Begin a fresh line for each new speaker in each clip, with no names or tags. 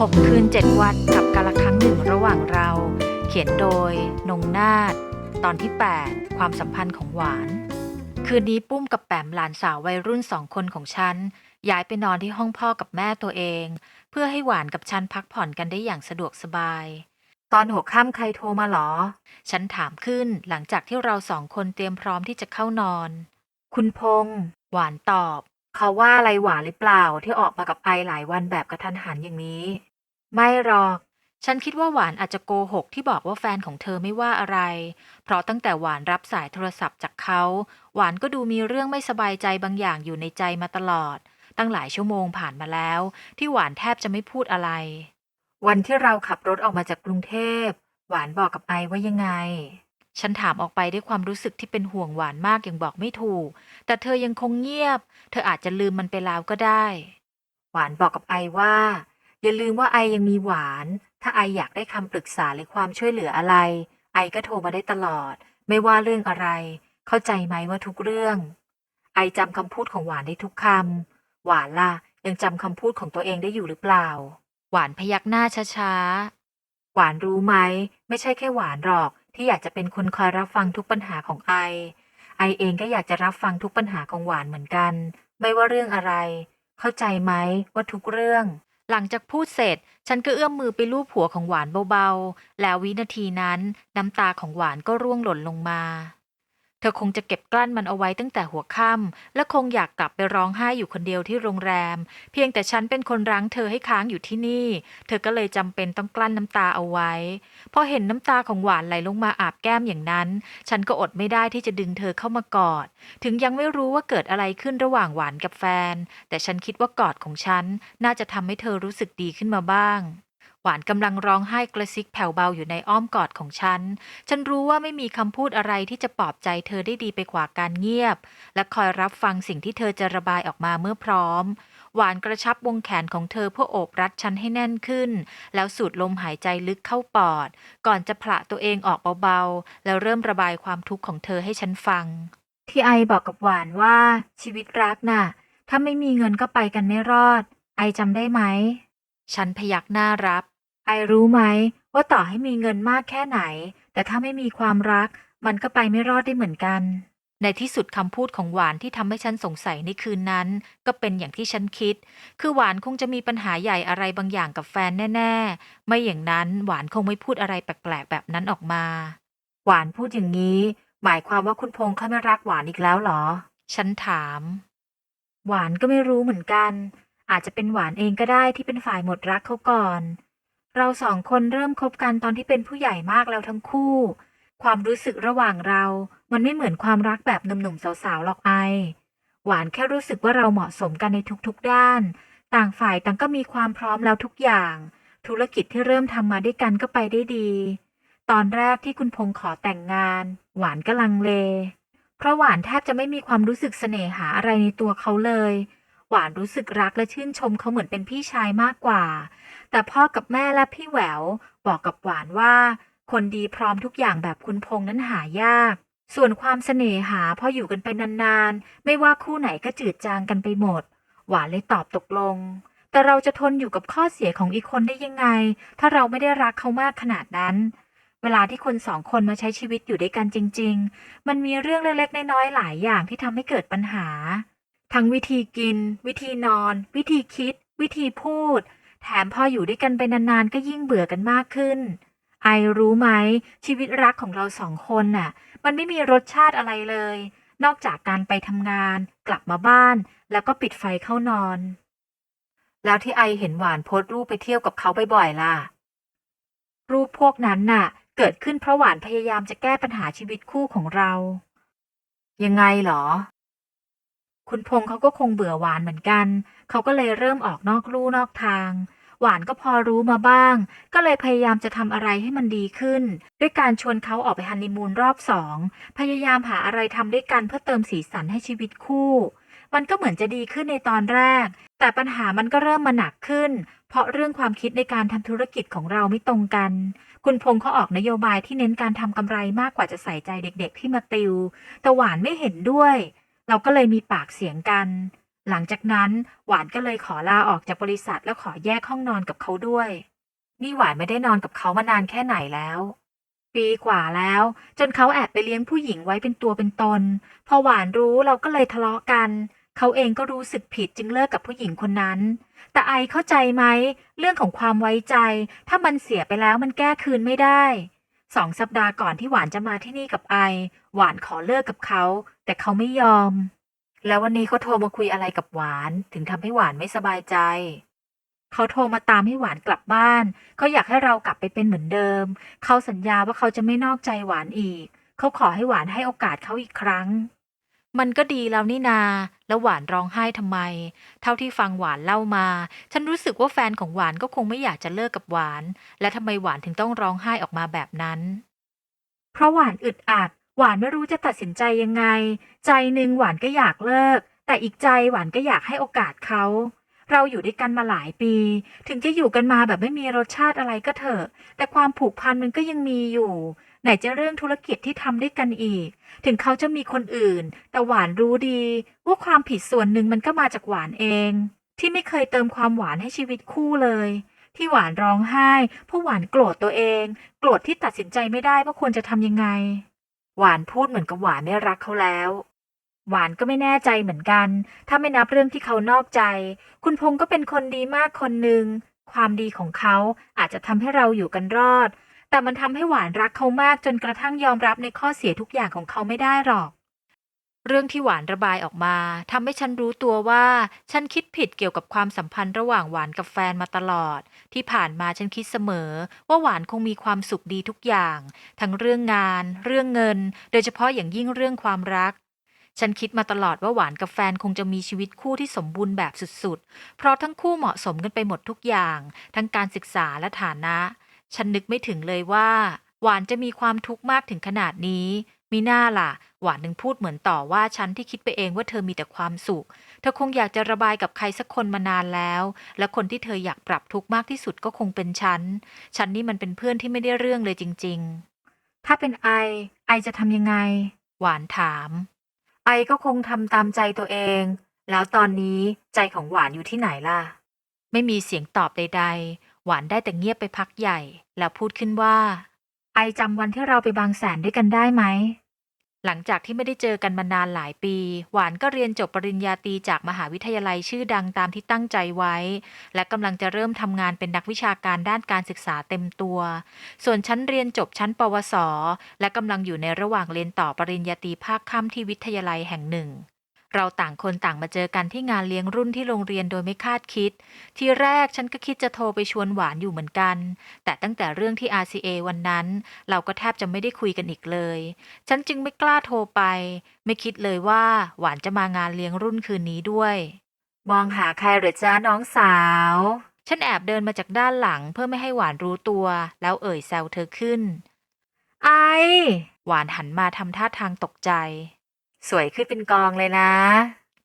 6 คืน 7 วันกับกาละครั้งหนึ่งระหว่างเรา เขียนโดย นงนาฏตอนที่ 8 ความสัมพันธ์ของหวาน คืนนี้ปุ้มกับแปมหลานสาววัยรุ่นสองคนของฉัน ย้ายไปนอนที่ห้องพ่อกับแม่ตัวเอง เพื่อให้หวานกับฉันพักผ่อนกันได้อย่างสะดวกสบาย ตอนหัวค่ำใครโทรมาหรอ ฉันถามขึ้นหลังจากที่เราสองคนเตรียมพร้อมที่จะเข้านอน คุณพงษ์หวานตอบ เขาว่าอะไรหวานหรือเปล่าที่ออกมากับไอหลายวันแบบกระทันหันอย่างนี้ ไม่หรอก ฉันคิดว่าหวานอาจจะโกหกที่บอกว่าแฟนของเธอไม่ว่าอะไร เพราะตั้งแต่หวานรับสายโทรศัพท์จากเขา หวานก็ดูมีเรื่องไม่สบายใจบางอย่างอยู่ในใจมาตลอด ตั้งหลายชั่วโมงผ่านมาแล้ว ที่หวานแทบจะไม่พูดอะไร วันที่เราขับรถออกมาจากกรุงเทพ หวานบอกกับไอว่ายังไง ฉันถามออกไปด้วยความรู้สึกที่เป็นห่วงหวานมากอย่างบอกไม่ถูก แต่เธอยังคงเงียบ เธออาจจะลืมมันไปแล้วก็ได้ หวานบอกกับไอว่า อย่าลืมว่าไอยังมีหวาน ถ้าไออยากได้คำปรึกษาหรือความช่วยเหลืออะไร ไอก็โทรมาได้ตลอด ไม่ว่าเรื่องอะไร เข้าใจไหมว่าทุกเรื่อง ไอจำคำพูดของหวานได้ทุกคำ หวานล่ะ ยังจำคำพูดของตัวเองได้อยู่หรือเปล่า หวานพยักหน้าช้าๆ หวานรู้ไหม ไม่ใช่แค่หวานหรอก ที่อยากจะเป็นคนคอยรับฟังทุกปัญหาของไอ ไอเองก็อยากจะรับฟังทุกปัญหาของหวานเหมือนกัน ไม่ว่าเรื่องอะไร เข้าใจไหมว่าทุกเรื่อง หลังจากพูดเสร็จ ฉันก็เอื้อมมือไปลูบหัวของหวานเบาๆ แล้ววินาทีนั้นน้ำตาของหวานก็ร่วงหล่นลงมา เธอคงจะเก็บกลั้นมันเอาไว้ตั้งแต่หัวค่ำและคงอยากกลับไปร้องไห้อยู่คนเดียวที่โรงแรม เพียงแต่ฉันเป็นคนรั้งเธอให้ค้างอยู่ที่นี่ เธอก็เลยจำเป็นต้องกลั้นน้ำตาเอาไว้ พอเห็นน้ำตาของหวานไหลลงมาอาบแก้มอย่างนั้น ฉันก็อดไม่ได้ที่จะดึงเธอเข้ามากอด ถึงยังไม่รู้ว่าเกิดอะไรขึ้นระหว่างหวานกับแฟน แต่ฉันคิดว่ากอดของฉันน่าจะทำให้เธอรู้สึกดีขึ้นมาบ้าง หวานกำลังร้องไห้กระซิกแผ่วเบาอยู่ในอ้อมกอดของฉัน ฉันรู้ว่าไม่มีคำพูดอะไรที่จะปลอบใจเธอได้ดีไปกว่าการเงียบ และคอยรับฟังสิ่งที่เธอจะระบายออกมาเมื่อพร้อม หวานกระชับวงแขนของเธอเพื่อโอบรัดฉันให้แน่นขึ้น แล้วสูดลมหายใจลึกเข้าปอด ก่อนจะผละตัวเองออกเบาๆ แล้วเริ่มระบายความทุกข์ของเธอให้ฉันฟัง ที่ไอบอกกับหวานว่าชีวิตรักน่ะ ถ้าไม่มีเงินก็ไปกันไม่รอด ไอจำได้ไหม ฉันพยักหน้ารับ ไอรู้ไหมว่าต่อให้มีเงินมากแค่ไหน แต่ถ้าไม่มีความรัก มันก็ไปไม่รอดได้เหมือนกัน ในที่สุดคำพูดของหวานที่ทำให้ฉันสงสัยในคืนนั้น ก็เป็นอย่างที่ฉันคิด คือหวานคงจะมีปัญหาใหญ่อะไรบางอย่างกับแฟนแน่ ๆ ไม่อย่างนั้นหวานคงไม่พูดอะไรแปลกๆแบบนั้นออกมา หวานพูดอย่างนี้ หมายความว่าคุณพงษ์เขาไม่รักหวานอีกแล้วเหรอ ฉันถาม หวานก็ไม่รู้เหมือนกัน อาจจะเป็นหวานเองก็ได้ที่เป็นฝ่ายหมดรักเขาก่อน เราสองคนเริ่มคบกันตอนที่เป็นผู้ใหญ่มากแล้วทั้งคู่ ความรู้สึกระหว่างเรา มันไม่เหมือนความรักแบบหนุ่มๆสาวๆหรอกไอ หวานแค่รู้สึกว่าเราเหมาะสมกันในทุกๆด้าน ต่างฝ่ายต่างก็มีความพร้อมแล้วทุกอย่าง ธุรกิจที่เริ่มทำมาด้วยกันก็ไปได้ดี ตอนแรกที่คุณพงษ์ขอแต่งงาน หวานก็ลังเล เพราะหวานแทบจะไม่มีความรู้สึกเสน่หาอะไรในตัวเขาเลย หวานรู้สึกรักและชื่นชมเขาเหมือนเป็นพี่ชายมากกว่า แต่พ่อกับแม่และพี่แหวว บอกกับหวานว่า คนดีพร้อมทุกอย่างแบบคุณพงษ์นั้นหายาก ส่วนความเสน่หาพออยู่กันไปนานๆ ไม่ว่าคู่ไหนก็จืดจางกันไปหมด หวานเลยตอบตกลง แต่เราจะทนอยู่กับข้อเสียของอีกคนได้ยังไง ถ้าเราไม่ได้รักเขามากขนาดนั้นเวลาที่คนสองคนมาใช้ชีวิตอยู่ด้วยกันจริง ๆ มันมีเรื่องเล็กๆ น้อยๆ หลายอย่างที่ทำให้เกิดปัญหา ทั้งวิธีกิน วิธีนอน วิธีคิด วิธีพูด แถมพออยู่ด้วยกันไปนานๆ ก็ยิ่งเบื่อกันมากขึ้น ไอรู้ไหม ชีวิตรักของเราสองคนน่ะ มันไม่มีรสชาติอะไรเลย นอกจากการไปทำงาน กลับมาบ้าน แล้วก็ปิดไฟเข้านอน แล้วที่ไอเห็นหวานโพสต์รูปไปเที่ยวกับเขาบ่อยๆล่ะ รูปพวกนั้นน่ะ เกิดขึ้นเพราะหวานพยายามจะแก้ปัญหาชีวิตคู่ของเรา ยังไงเหรอ คุณพงษ์เขาก็คงเบื่อหวานเหมือนกัน เขาก็เลยเริ่มออกนอกลู่นอกทาง หวานก็พอรู้มาบ้าง ก็เลยพยายามจะทำอะไรให้มันดีขึ้น ด้วยการชวนเขาออกไปฮันนีมูนรอบสอง พยายามหาอะไรทำด้วยกันเพื่อเติมสีสันให้ชีวิตคู่ มันก็เหมือนจะดีขึ้นในตอนแรก แต่ปัญหามันก็เริ่มมาหนักขึ้น เพราะเรื่องความคิดในการทำธุรกิจของเราไม่ตรงกันคุณพงษ์เขาออกนโยบายที่เน้นการทำกำไรมากกว่าจะใส่ใจเด็กๆที่มาติว แต่หวานไม่เห็นด้วย เราก็เลยมีปากเสียงกัน หลังจากนั้นหวานก็เลยขอลาออกจากบริษัทแล้วขอแยกห้องนอนกับเขาด้วย นี่หวานไม่ได้นอนกับเขามานานแค่ไหนแล้ว ปีกว่าแล้ว จนเขาแอบไปเลี้ยงผู้หญิงไว้เป็นตัวเป็นตน พอหวานรู้เราก็เลยทะเลาะกัน เขาเองก็รู้สึกผิดจึงเลิกกับผู้หญิงคนนั้น แต่ไอเข้าใจไหมเรื่องของความไว้ใจ ถ้ามันเสียไปแล้วมันแก้คืนไม่ได้สองสัปดาห์ก่อนที่หวานจะมาที่นี่กับไอ หวานขอเลิกกับเขา แต่เขาไม่ยอม แล้ววันนี้เขาโทรมาคุยอะไรกับหวาน ถึงทำให้หวานไม่สบายใจ เขาโทรมาตามให้หวานกลับบ้าน เขาอยากให้เรากลับไปเป็นเหมือนเดิม เขาสัญญาว่าเขาจะไม่นอกใจหวานอีก เขาขอให้หวานให้โอกาสเขาอีกครั้ง มันก็ดีแล้วนี่นา แล้วหวานร้องไห้ทำไม เท่าที่ฟังหวานเล่ามา ฉันรู้สึกว่าแฟนของหวานก็คงไม่อยากจะเลิกกับหวาน และทำไมหวานถึงต้องร้องไห้ออกมาแบบนั้น เพราะหวานอึดอัด หวานไม่รู้จะตัดสินใจยังไง ใจหนึ่งหวานก็อยากเลิก แต่อีกใจหวานก็อยากให้โอกาสเขา เราอยู่ด้วยกันมาหลายปี ถึงจะอยู่กันมาแบบไม่มีรสชาติอะไรก็เถอะ แต่ความผูกพันมันก็ยังมีอยู่ ไหนจะเรื่องธุรกิจที่ทำด้วยกันอีก ถึงเขาจะมีคนอื่น แต่หวานรู้ดีว่าความผิดส่วนหนึ่งมันก็มาจากหวานเอง ที่ไม่เคยเติมความหวานให้ชีวิตคู่เลยที่หวานร้องไห้เพราะหวานโกรธตัวเอง โกรธที่ตัดสินใจไม่ได้ว่าควรจะทำยังไง หวานพูดเหมือนกับหวานไม่รักเขาแล้ว หวานก็ไม่แน่ใจเหมือนกัน ถ้าไม่นับเรื่องที่เขานอกใจ คุณพงษ์ก็เป็นคนดีมากคนหนึ่ง ความดีของเขาอาจจะทำให้เราอยู่กันรอด แต่มันทำให้หวานรักเขามากจนกระทั่งยอมรับในข้อเสียทุกอย่างของเขาไม่ได้หรอก เรื่องที่หวานระบายออกมาทำให้ฉันรู้ตัวว่า ฉันคิดผิดเกี่ยวกับความสัมพันธ์ระหว่างหวานกับแฟนมาตลอด ที่ผ่านมาฉันคิดเสมอ ว่าหวานคงมีความสุขดีทุกอย่าง ทั้งเรื่องงาน เรื่องเงิน โดยเฉพาะอย่างยิ่งเรื่องความรัก ฉันคิดมาตลอดว่าหวานกับแฟนคงจะมีชีวิตคู่ที่สมบูรณ์แบบสุดๆ เพราะทั้งคู่เหมาะสมกันไปหมดทุกอย่าง ทั้งการศึกษาและฐานะ ฉันนึกไม่ถึงเลยว่า หวานจะมีความทุกข์มากถึงขนาดนี้ มีหน้าล่ะ หวานนึงพูดเหมือนต่อว่าฉันที่คิดไปเองว่าเธอมีแต่ความสุข เธอคงอยากจะระบายกับใครสักคนมานานแล้ว และคนที่เธออยากปรับทุกข์มากที่สุดก็คงเป็นฉัน ฉันนี่มันเป็นเพื่อนที่ไม่ได้เรื่องเลยจริง ๆ ถ้าเป็นไอ ไอจะทำยังไง หวานถาม ไอก็คงทำตามใจตัวเอง แล้วตอนนี้ใจของหวานอยู่ที่ไหนล่ะ ไม่มีเสียงตอบใด ๆ หวานได้แต่เงียบไปพักใหญ่ แล้วพูดขึ้นว่าไอจำวันที่เราไปบางแสนด้วยกันได้ไหม หลังจากที่ไม่ได้เจอกันมานานหลายปี หวานก็เรียนจบปริญญาตรีจากมหาวิทยาลัยชื่อดังตามที่ตั้งใจไว้ และกำลังจะเริ่มทำงานเป็นนักวิชาการด้านการศึกษาเต็มตัว ส่วนฉันเรียนจบชั้นปวส และกำลังอยู่ในระหว่างเรียนต่อปริญญาตรีภาคค่ำที่วิทยาลัยแห่งหนึ่ง เราต่างคนต่างมาเจอกันที่งานเลี้ยงรุ่นที่โรงเรียนโดยไม่คาดคิด ทีแรกฉันก็คิดจะโทรไปชวนหวานอยู่เหมือนกัน แต่ตั้งแต่เรื่องที่ RCA วันนั้น เราก็แทบจะไม่ได้คุยกันอีกเลย ฉันจึงไม่กล้าโทรไป ไม่คิดเลยว่าหวานจะมางานเลี้ยงรุ่นคืนนี้ด้วย มองหาใครหรือจ้าน้องสาว ฉันแอบเดินมาจากด้านหลังเพื่อไม่ให้หวานรู้ตัว แล้วเอ่ยแซวเธอขึ้น ไอ หวานหันมาทำท่าทางตกใจ สวยขึ้นเป็นกองเลยนะ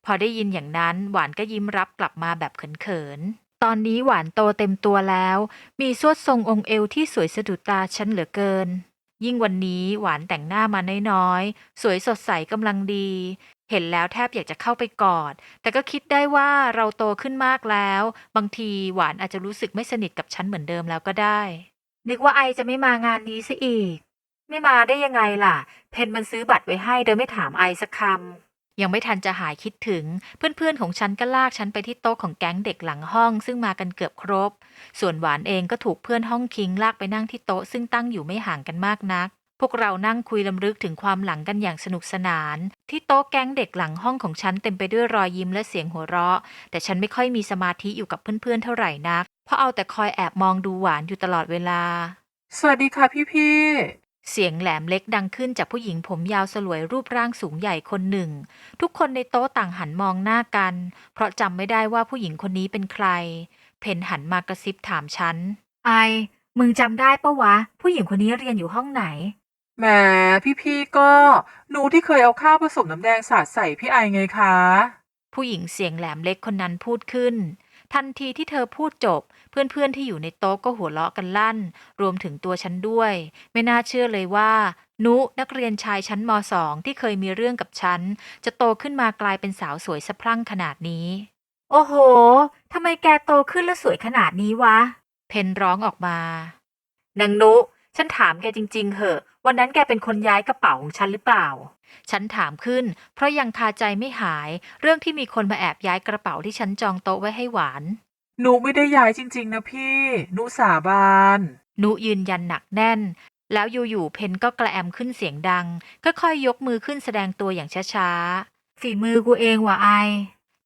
พอได้ยินอย่างนั้นหวานก็ยิ้มรับกลับมาแบบเขินๆ ตอนนี้หวานโตเต็มตัวแล้ว มีสวดทรงองค์เอวที่สวยสะดุดตาฉันเหลือเกิน ยิ่งวันนี้หวานแต่งหน้ามาน้อยๆ สวยสดใสกำลังดี เห็นแล้วแทบอยากจะเข้าไปกอด แต่ก็คิดได้ว่าเราโตขึ้นมากแล้ว บางทีหวานอาจจะรู้สึกไม่สนิทกับฉันเหมือนเดิมแล้วก็ได้ นึกว่าไอจะไม่มางานนี้ซะอีก ไม่มาได้ยังไงล่ะ เพนมันซื้อบัตรไว้ให้โดยไม่ถามไอสักคำ ยังไม่ทันจะหายคิดถึง เพื่อนๆของฉันก็ลากฉันไปที่โต๊ะของแก๊งเด็กหลังห้อง ซึ่งมากันเกือบครบ ส่วนหวานเองก็ถูกเพื่อนห้องคิงลากไปนั่งที่โต๊ะซึ่งตั้งอยู่ไม่ห่างกันมากนัก พวกเรานั่งคุยลำลึกถึงความหลังกันอย่างสนุกสนาน ที่โต๊ะแก๊งเด็กหลังห้องของฉันเต็มไปด้วยรอยยิ้มและเสียงหัวเราะ แต่ฉันไม่ค่อยมีสมาธิอยู่กับเพื่อนๆเท่าไหร่นัก เพราะเอาแต่คอยแอบมองดูหวานอยู่ตลอดเวลา
สวัสดีค่ะพี่พี่
เสียงแหลมเล็กดังขึ้นจากผู้หญิงผมยาวสลวยรูปร่างสูงใหญ่คนหนึ่ง ทุกคนในโต๊ะต่างหันมองหน้ากัน เพราะจำไม่ได้ว่าผู้หญิงคนนี้เป็นใคร เพนหันมากระซิบถามฉัน ไอ มึงจำได้ปะวะ ผู้หญิงคนนี้เรียนอยู่ห้องไหน
ๆแหมพี่พี่ๆก็หนูที่เคยเอาข้าวผสมน้ำแดงสาดใส่พี่ไอไงคะ
ผู้หญิงเสียงแหลมเล็กคนนั้นพูดขึ้น ทันทีที่เธอพูดจบ เพื่อนๆที่อยู่ในโต๊ะก็หัวเราะกันลั่น รวมถึงตัวฉันด้วย ไม่น่าเชื่อเลยว่า นุนักเรียนชายชั้นมสองที่เคยมีเรื่องกับฉัน จะโตขึ้นมากลายเป็นสาวสวยสะพรั่งขนาดนี้ โอ้โหทำไมแกโตขึ้นแล้วสวยขนาดนี้วะ เพนร้องออกมานางนุ ฉันถามแกจริง ๆ เหอะ วันนั้นแกเป็นคนย้ายกระเป๋าของฉันหรือเปล่า ฉันถามขึ้น เพราะยังคาใจไม่หาย เรื่องที่มีคนมาแอบย้ายกระเป๋าที่ฉันจองโต๊ะไว้ให้หวาน
หนูไม่ได้ย้ายจริง ๆ นะพี่ หนูสาบาน
นุยืนยันหนักแน่น แล้วอยู่ๆเพนก็กระแอมขึ้นเสียงดังค่อยๆยกมือขึ้นแสดงตัวอย่างช้าๆ ฝีมือกูเองว่ะไอ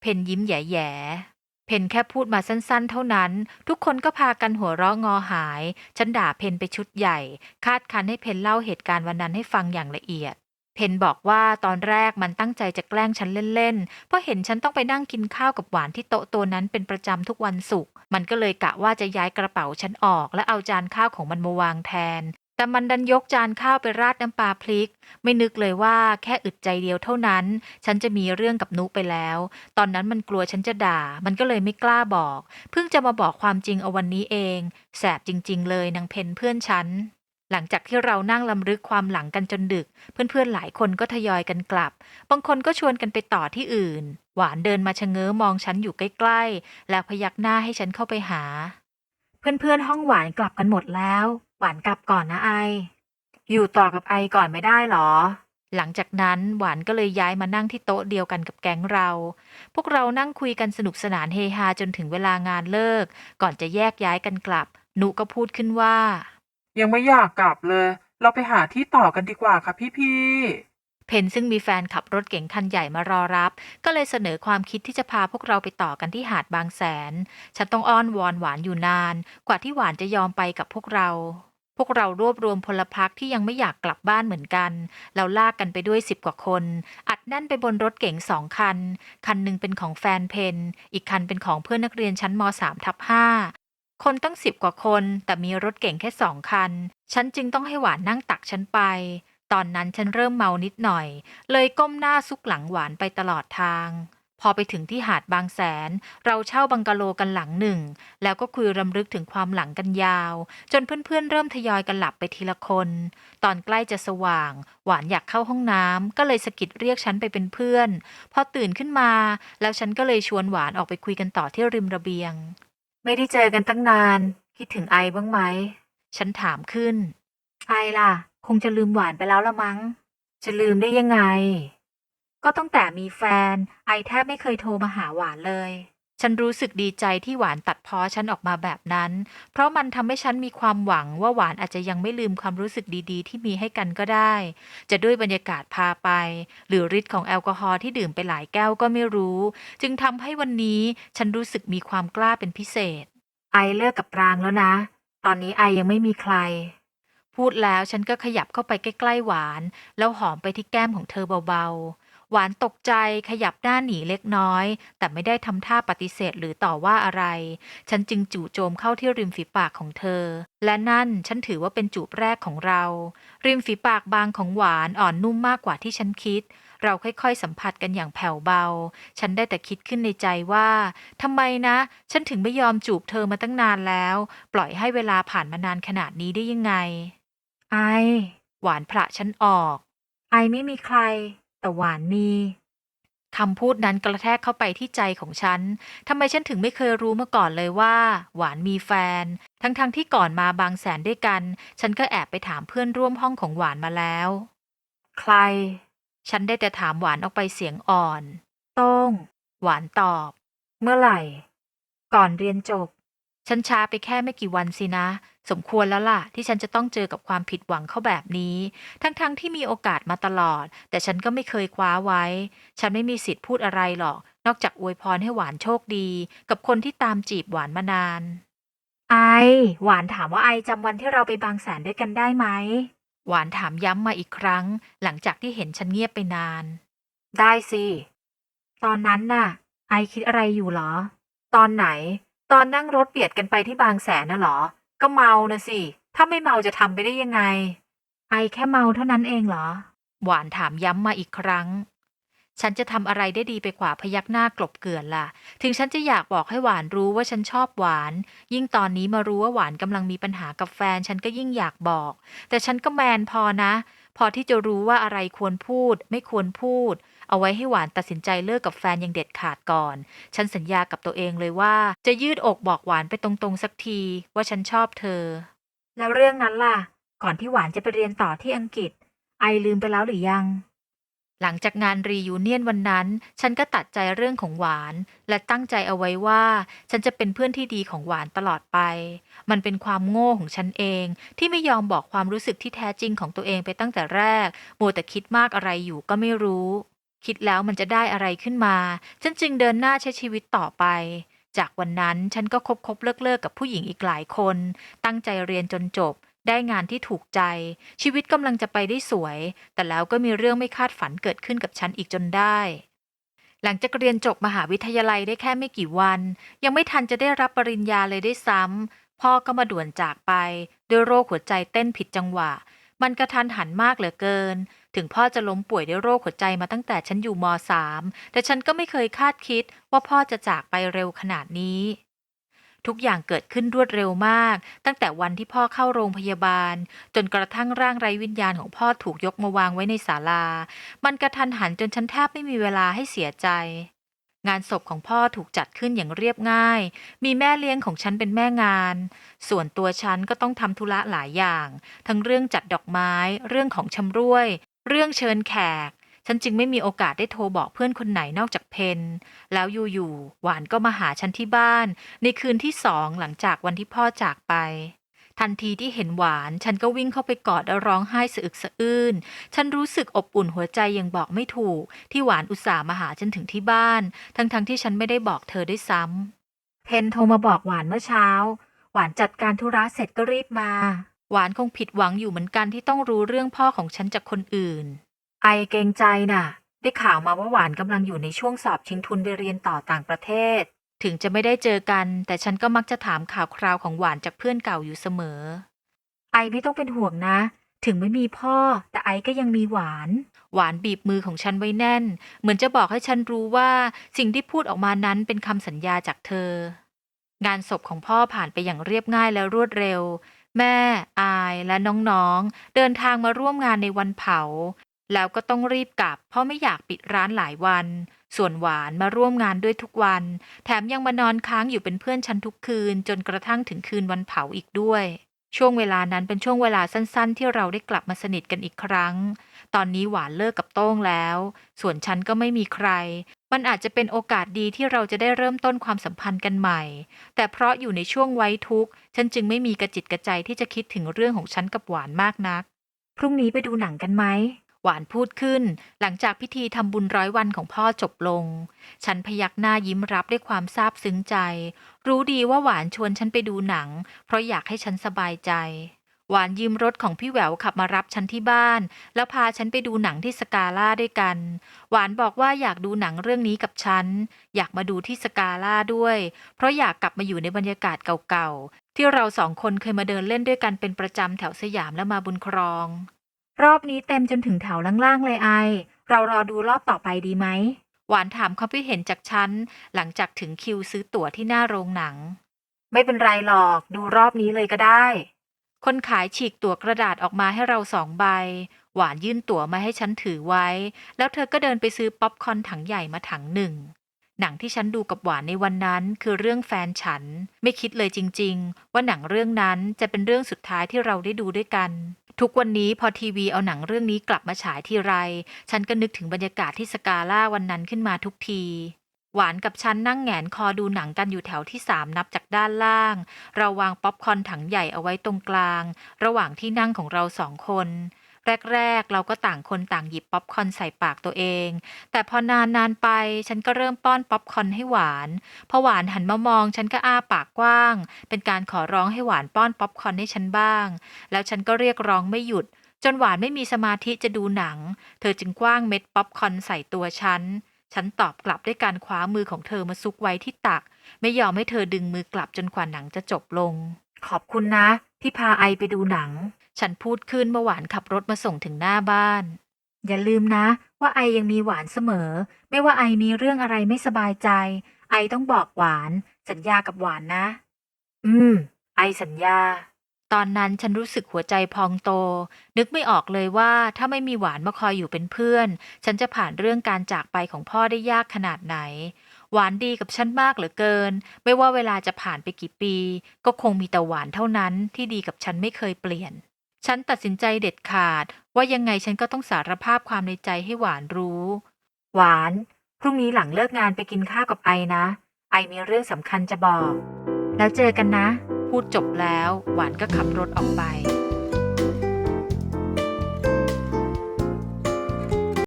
เพนยิ้มแย่ๆ เพนแค่พูดมาสั้นๆ เท่านั้น ทุกคนก็พากันหัวเราะงอหาย ฉันด่าเพนไปชุดใหญ่ คาดคันให้เพนเล่าเหตุการณ์วันนั้นให้ฟังอย่างละเอียด เพนบอกว่าตอนแรกมันตั้งใจจะแกล้งฉันเล่นๆ เพราะเห็นฉันต้องไปนั่งกินข้าวกับหวานที่โต๊ะตัวนั้นเป็นประจำทุกวันศุกร์ มันก็เลยกะว่าจะย้ายกระเป๋าฉันออก และเอาจานข้าวของมันมาวางแทน แต่มันดันยกจานข้าวไปราดน้ำปลาพริก ไม่นึกเลยว่าแค่อึดใจเดียวเท่านั้น ฉันจะมีเรื่องกับนุไปแล้ว ตอนนั้นมันกลัวฉันจะด่า มันก็เลยไม่กล้าบอก เพิ่งจะมาบอกความจริงเอาวันนี้เอง แสบจริง ๆ เลยนางเพนเพื่อนฉันหลังจากที่เรานั่งลำลึกความหลังกันจนดึก เพื่อนๆหลายคนก็ทยอยกันกลับ บางคนก็ชวนกันไปต่อที่อื่น หวานเดินมาชะเง้อมองฉันอยู่ใกล้ๆ แล้วพยักหน้าให้ฉันเข้าไปหา เพื่อนๆห้องหวานกลับกันหมดแล้ว หวานกลับก่อนนะไอ อยู่ต่อกับไอก่อนไม่ได้หรอ หลังจากนั้นหวานก็เลยย้ายมานั่งที่โต๊ะเดียวกันกับแก๊งเรา พวกเรานั่งคุยกันสนุกสนานเฮฮาจนถึงเวลางานเลิก ก่อนจะแยกย้ายกันกลับ นุก็พูดขึ้นว่า
ยังไม่อยากกลับเลย เราไปหาที่ต่อกันดีกว่าค่ะพี่
เพนซึ่งมีแฟนขับรถเก๋งคันใหญ่มารอรับ ก็เลยเสนอความคิดที่จะพาพวกเราไปต่อกันที่หาดบางแสน ฉันต้องอ้อนวอนหวานอยู่นาน กว่าที่หวานจะยอมไปกับพวกเราพ วกเรารวบรวมพลพรรคที่ยังไม่อยากกลับบ้านเหมือนกัน เราลากกันไปด้วยสิบกว่าคน อัดแน่นไปบนรถเก๋งสองคัน คันหนึ่งเป็นของแฟนเพน อีกคันเป็นของเพื่อนนักเรียนชั้นมสามทับห้าคนตั้งสิบกว่าคน แต่มีรถเก่งแค่สองคัน ฉันจึงต้องให้หวานนั่งตักฉันไป ตอนนั้นฉันเริ่มเมานิดหน่อย เลยก้มหน้าซุกหลังหวานไปตลอดทาง พอไปถึงที่หาดบางแสน เราเช่าบังกะโลกันหลังหนึ่ง แล้วก็คุยรำลึกถึงความหลังกันยาว จนเพื่อนๆเริ่มทยอยกันหลับไปทีละคน ตอนใกล้จะสว่าง หวานอยากเข้าห้องน้ำก็เลยสะกิดเรียกฉันไปเป็นเพื่อน พอตื่นขึ้นมา แล้วฉันก็เลยชวนหวานออกไปคุยกันต่อที่ริมระเบียง ไม่ได้เจอกันตั้งนาน คิดถึงไอบ้างไหมฉันถามขึ้นไอล่ะ คงจะลืมหวานไปแล้วละมั้ง จะลืมได้ยังไง ก็ตั้งแต่มีแฟน ไอแทบไม่เคยโทรมาหาหวานเลย ฉันรู้สึกดีใจที่หวานตัดพ้อฉันออกมาแบบนั้น เพราะมันทำให้ฉันมีความหวังว่าหวานอาจจะยังไม่ลืมความรู้สึกดีๆ ที่มีให้กันก็ได้ จะด้วยบรรยากาศพาไป หรือฤทธิ์ของแอลกอฮอล์ที่ดื่มไปหลายแก้วก็ไม่รู้ จึงทำให้วันนี้ฉันรู้สึกมีความกล้าเป็นพิเศษ ไอเลิกกับปรางแล้วนะ ตอนนี้ไอยังไม่มีใครพูดแล้วฉันก็ขยับเข้าไปใกล้ๆหวาน แล้วหอมไปที่แก้มของเธอเบาๆ หวานตกใจขยับหน้าหนีเล็กน้อย แต่ไม่ได้ทำท่าปฏิเสธหรือต่อว่าอะไร ฉันจึงจู่โจมเข้าที่ริมฝีปากของเธอ และนั่นฉันถือว่าเป็นจูบแรกของเรา ริมฝีปากบางของหวานอ่อนนุ่มมากกว่าที่ฉันคิด เราค่อยๆสัมผัสกันอย่างแผ่วเบา ฉันได้แต่คิดขึ้นในใจว่าทำไมนะ ฉันถึงไม่ยอมจูบเธอมาตั้งนานแล้ว ปล่อยให้เวลาผ่านมานานขนาดนี้ได้ยังไง ไอ หวานพระฉันออก ไอไม่มีใคร แต่หวานมีคำพูดนั้นกระแทกเข้าไปที่ใจของฉัน ทำไมฉันถึงไม่เคยรู้มาก่อนเลยว่า หวานมีแฟน ทั้งๆทที่ก่อนมาบางแสนด้วยกัน ฉันก็แอบไปถามเพื่อนร่วมห้องของหวานมาแล้ว ใคร ฉันได้แต่ถามหวานออกไปเสียงอ่อนโต้ง หวานตอบ เมื่อไหร่ ก่อนเรียนจบ ฉันช้าไปแค่ไม่กี่วันสินะ สมควรแล้วล่ะ ที่ฉันจะต้องเจอกับความผิดหวังเข้าแบบนี้ ทั้งๆทที่มีโอกาสมาตลอด แต่ฉันก็ไม่เคยคว้าไว้ ฉันไม่มีสิทธิ์พูดอะไรหรอก นอกจากอวยพรให้หวานโชคดี กับคนที่ตามจีบหวานมานาน ไอ หวานถามว่าไอจำวันที่เราไปบางแสนด้วยกันได้ไหม หวานถามย้ำมาอีกครั้ง หลังจากที่เห็นฉันเงียบไปนาน ได้สิ ตอนนั้นน่ะ ไอคิดอะไรอยู่เหรอ ตอนไหน ตอนนั่งรถเบียดกันไปที่บางแสนน่ะเหรอ ก็เมานะสิ ถ้าไม่เมาจะทำไปได้ยังไง ไอแค่เมาเท่านั้นเองเหรอ หวานถามย้ำมาอีกครั้ง ฉันจะทำอะไรได้ดีไปกว่าพยักหน้ากลบเกลื่อนล่ะ ถึงฉันจะอยากบอกให้หวานรู้ว่าฉันชอบหวาน ยิ่งตอนนี้มารู้ว่าหวานกำลังมีปัญหากับแฟน ฉันก็ยิ่งอยากบอก แต่ฉันก็แมนพอนะ พอที่จะรู้ว่าอะไรควรพูด ไม่ควรพูด เอาไว้ให้หวานตัดสินใจเลิกกับแฟนอย่างเด็ดขาดก่อน ฉันสัญญากับตัวเองเลยว่า จะยืดอกบอกหวานไปตรงๆสักที ว่าฉันชอบเธอ แล้วเรื่องนั้นล่ะ ก่อนที่หวานจะไปเรียนต่อที่อังกฤษ ไอลืมไปแล้วหรือยังหลังจากงานรียูเนียนวันนั้น ฉันก็ตัดใจเรื่องของหวาน และตั้งใจเอาไว้ว่า ฉันจะเป็นเพื่อนที่ดีของหวานตลอดไป มันเป็นความโง่ของฉันเอง ที่ไม่ยอมบอกความรู้สึกที่แท้จริงของตัวเองไปตั้งแต่แรกมัวแต่คิดมากอะไรอยู่ก็ไม่รู้ คิดแล้วมันจะได้อะไรขึ้นมา ฉันจึงเดินหน้าใช้ชีวิตต่อไป จากวันนั้นฉันก็คบคบเลิกเลิกกับผู้หญิงอีกหลายคน ตั้งใจเรียนจนจบ ได้งานที่ถูกใจ ชีวิตกำลังจะไปได้สวย แต่แล้วก็มีเรื่องไม่คาดฝันเกิดขึ้นกับฉันอีกจนได้ หลังจากเรียนจบมหาวิทยาลัยได้แค่ไม่กี่วัน ยังไม่ทันจะได้รับปริญญาเลยได้ซ้ำพ่อก็มาด่วนจากไปด้วยโรคหัวใจเต้นผิดจังหวะ มันกระทันหันมากเหลือเกิน ถึงพ่อจะล้มป่วยด้วยโรคหัวใจมาตั้งแต่ฉันอยู่ม .3 แต่ฉันก็ไม่เคยคาดคิดว่าพ่อจะจากไปเร็วขนาดนี้ ทุกอย่างเกิดขึ้นรวดเร็วมาก ตั้งแต่วันที่พ่อเข้าโรงพยาบาล จนกระทั่งร่างไร้วิญญาณของพ่อถูกยกมาวางไว้ในศาลา มันกระทันหันจนฉันแทบไม่มีเวลาให้เสียใจ งานศพของพ่อถูกจัดขึ้นอย่างเรียบง่าย มีแม่เลี้ยงของฉันเป็นแม่งาน ส่วนตัวฉันก็ต้องทำธุระหลายอย่าง ทั้งเรื่องจัดดอกไม้ เรื่องของชำร่วย เรื่องเชิญแขก ฉันจึงไม่มีโอกาสได้โทรบอกเพื่อนคนไหนนอกจากเพน แล้วอยู่ๆ หวานก็มาหาฉันที่บ้าน ในคืนที่สองหลังจากวันที่พ่อจากไป ทันทีที่เห็นหวาน ฉันก็วิ่งเข้าไปกอดและร้องไห้สะอึกสะอื้น ฉันรู้สึกอบอุ่นหัวใจยังบอกไม่ถูก ที่หวานอุตส่าห์มาหาฉันถึงที่บ้าน ทั้งๆที่ฉันไม่ได้บอกเธอด้วยซ้ำเพนโทรมาบอกหวานเมื่อเช้า หวานจัดการธุระเสร็จก็รีบมา หวานคงผิดหวังอยู่เหมือนกันที่ต้องรู้เรื่องพ่อของฉันจากคนอื่น ไอเกรงใจน่ะ ได้ข่าวมาว่าหวานกำลังอยู่ในช่วงสอบชิงทุนไปเรียนต่อต่างประเทศ ถึงจะไม่ได้เจอกัน แต่ฉันก็มักจะถามข่าวคราวของหวานจากเพื่อนเก่าอยู่เสมอ ไอไม่ต้องเป็นห่วงนะ ถึงไม่มีพ่อ แต่ไอก็ยังมีหวาน หวานบีบมือของฉันไว้แน่น เหมือนจะบอกให้ฉันรู้ว่าสิ่งที่พูดออกมานั้นเป็นคำสัญญาจากเธอ งานศพของพ่อผ่านไปอย่างเรียบง่ายและรวดเร็ว แม่ อายและน้องๆ เดินทางมาร่วมงานในวันเผา แล้วก็ต้องรีบกลับ เพราะไม่อยากปิดร้านหลายวัน ส่วนหวานมาร่วมงานด้วยทุกวัน แถมยังมานอนค้างอยู่เป็นเพื่อนฉันทุกคืน จนกระทั่งถึงคืนวันเผาอีกด้วย ช่วงเวลานั้นเป็นช่วงเวลาสั้นๆ ที่เราได้กลับมาสนิทกันอีกครั้ง ตอนนี้หวานเลิกกับโต้งแล้ว ส่วนฉันก็ไม่มีใคร มันอาจจะเป็นโอกาสดีที่เราจะได้เริ่มต้นความสัมพันธ์กันใหม่ แต่เพราะอยู่ในช่วงไว้ทุกข์ฉันจึงไม่มีกระจิตกระใจที่จะคิดถึงเรื่องของฉันกับหวานมากนักพรุ่งนี้ไปดูหนังกันไหม หวานพูดขึ้น หลังจากพิธีทำบุญร้อยวันของพ่อจบลง ฉันพยักหน้ายิ้มรับด้วยความซาบซึ้งใจ รู้ดีว่าหวานชวนฉันไปดูหนัง เพราะอยากให้ฉันสบายใจ หวานยืมรถของพี่แหววขับมารับฉันที่บ้าน แล้วพาฉันไปดูหนังที่สกาล่าด้วยกัน หวานบอกว่าอยากดูหนังเรื่องนี้กับฉัน อยากมาดูที่สกาล่าด้วย เพราะอยากกลับมาอยู่ในบรรยากาศเก่าๆที่เราสองคนเคยมาเดินเล่นด้วยกันเป็นประจำแถวสยามและมาบุญครอง รอบนี้เต็มจนถึงแถวล่างๆเลยไอ เรารอดูรอบต่อไปดีไหม หวานถามความคิดเห็นจากฉัน หลังจากถึงคิวซื้อตั๋วที่หน้าโรงหนัง ไม่เป็นไรหรอกดูรอบนี้เลยก็ได้ คนขายฉีกตั๋วกระดาษออกมาให้เราสองใบ หวานยื่นตั๋วมาให้ฉันถือไว้ แล้วเธอก็เดินไปซื้อป๊อปคอร์นถังใหญ่มาถังหนึ่งหนังที่ฉันดูกับหวานในวันนั้นคือเรื่องแฟนฉัน ไม่คิดเลยจริง ๆ ว่าหนังเรื่องนั้นจะเป็นเรื่องสุดท้ายที่เราได้ดูด้วยกัน ทุกวันนี้พอทีวีเอาหนังเรื่องนี้กลับมาฉายทีไร ฉันก็นึกถึงบรรยากาศที่สกาล่าวันนั้นขึ้นมาทุกที หวานกับฉันนั่งแหงนคอดูหนังกันอยู่แถวที่สามนับจากด้านล่าง เราวางป๊อปคอร์นถังใหญ่เอาไว้ตรงกลาง ระหว่างที่นั่งของเราสองคน แรก ๆ เราก็ต่างคนต่างหยิบป๊อปคอนใส่ปากตัวเอง แต่พอนานๆไปฉันก็เริ่มป้อนป๊อปคอนให้หวานพอหวานหันมามองฉันก็อ้าปากกว้าง เป็นการขอร้องให้หวานป้อนป๊อปคอนให้ฉันบ้าง แล้วฉันก็เรียกร้องไม่หยุด จนหวานไม่มีสมาธิจะดูหนัง เธอจึงกว้างเม็ดป๊อปคอนใส่ตัวฉันฉันตอบกลับด้วยการคว้ามือของเธอมาซุกไว้ที่ตัก ไม่ยอมให้เธอดึงมือกลับจนกว่าหนังจะจบลง ขอบคุณนะ ที่พาไอไปดูหนัง ฉันพูดขึ้นเมื่อหวานขับรถมาส่งถึงหน้าบ้าน อย่าลืมนะ ว่าไอยังมีหวานเสมอ ไม่ว่าไอมีเรื่องอะไรไม่สบายใจ ไอต้องบอกหวาน สัญญากับหวานนะ อืม ไอสัญญา ตอนนั้นฉันรู้สึกหัวใจพองโต นึกไม่ออกเลยว่าถ้าไม่มีหวานมาคอยอยู่เป็นเพื่อน ฉันจะผ่านเรื่องการจากไปของพ่อได้ยากขนาดไหนหวานดีกับฉันมากเหลือเกิน ไม่ว่าเวลาจะผ่านไปกี่ปี ก็คงมีแต่หวานเท่านั้นที่ดีกับฉันไม่เคยเปลี่ยน ฉันตัดสินใจเด็ดขาด ว่ายังไงฉันก็ต้องสารภาพความในใจให้หวานรู้ หวาน พรุ่งนี้หลังเลิกงานไปกินข้าวกับไอนะ ไอมีเรื่องสำคัญจะบอก แล้วเจอกันนะ พูดจบแล้ว หวานก็ขับรถออกไป